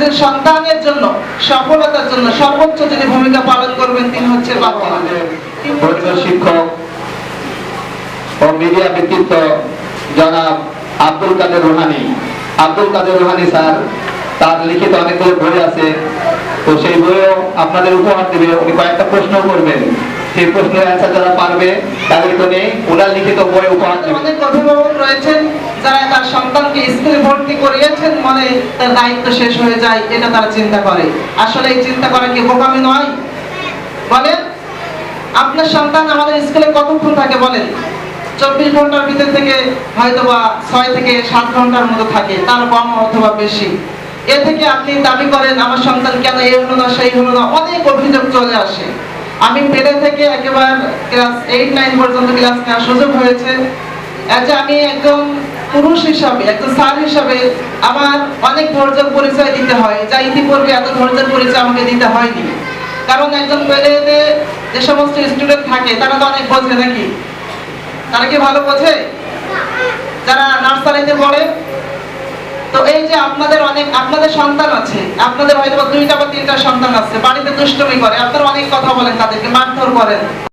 একজন সন্তানের জন্য সফলতার জন্য সর্বোচ্চ যিনি ভূমিকা পালন করবেন তিনি হচ্ছে বাবা শিক্ষক ও মিডিয়া ব্যক্তিত্ব জনাব আব্দুল কাদের রোহানি। আব্দুল কাদের রোহানি স্যার তার লিখিত অনেকগুলো বই আছে। তো সেই বইও আপনাদের উপহার দেবে। উনি কয়েকটা প্রশ্ন করবেন। সেই প্রশ্নের অ্যান্সার যারা পারবে তাদেরকে উনি ওনার লিখিত বই উপহার দেবেন অনেক অভিভাবক রয়েছেন যারা তার সন্তানকে স্কুলে ভর্তি করিয়েছেন মনে তার দায়িত্ব শেষ হয়ে যায়, এটা তারা চিন্তা করে। আসলে এই চিন্তা করা কি বোকামি নয়? বলেন, আপনার সন্তান আমাদের স্কুলে কতক্ষণ থাকে বলেন? চব্বিশ ঘণ্টার ভিতর থেকে হয়তো বা ছয় থেকে সাত ঘণ্টার মতো থাকে, তার কম অথবা বেশি। এ থেকে আপনি দাবি করেন, আমার সন্তান কেন এই হলো না, সেই হলো না, অনেক অভিযোগ চলে আসে। আমি পেলে থেকে একেবারে ক্লাস এইট নাইন পর্যন্ত ক্লাস নেওয়ার সুযোগ হয়েছে। আচ্ছা আমি একজন পুরুষ হিসাবে, একজন স্যার হিসাবে আমার অনেক ধৈর্যের পরিচয় দিতে হয়। যা ইতিপূর্বে এত ধৈর্যের পরিচয় আমাকে দিতে হয়নি। কারণ একজন পেলেতে যে সমস্ত স্টুডেন্ট থাকে, তারা তো অনেক বোঝে নাকি? তারা কি ভালো বোঝে? যারা নার্সারিতে পড়ে, তো এই যে আপনাদের অনেক, আপনাদের সন্তান আছে, আপনাদের হয়তো দুইটা বা তিনটা সন্তান আছে, বাড়িতে দুষ্টমি করে, আপনারা অনেক কথা বলেন তাদেরকে, মারধর করেন।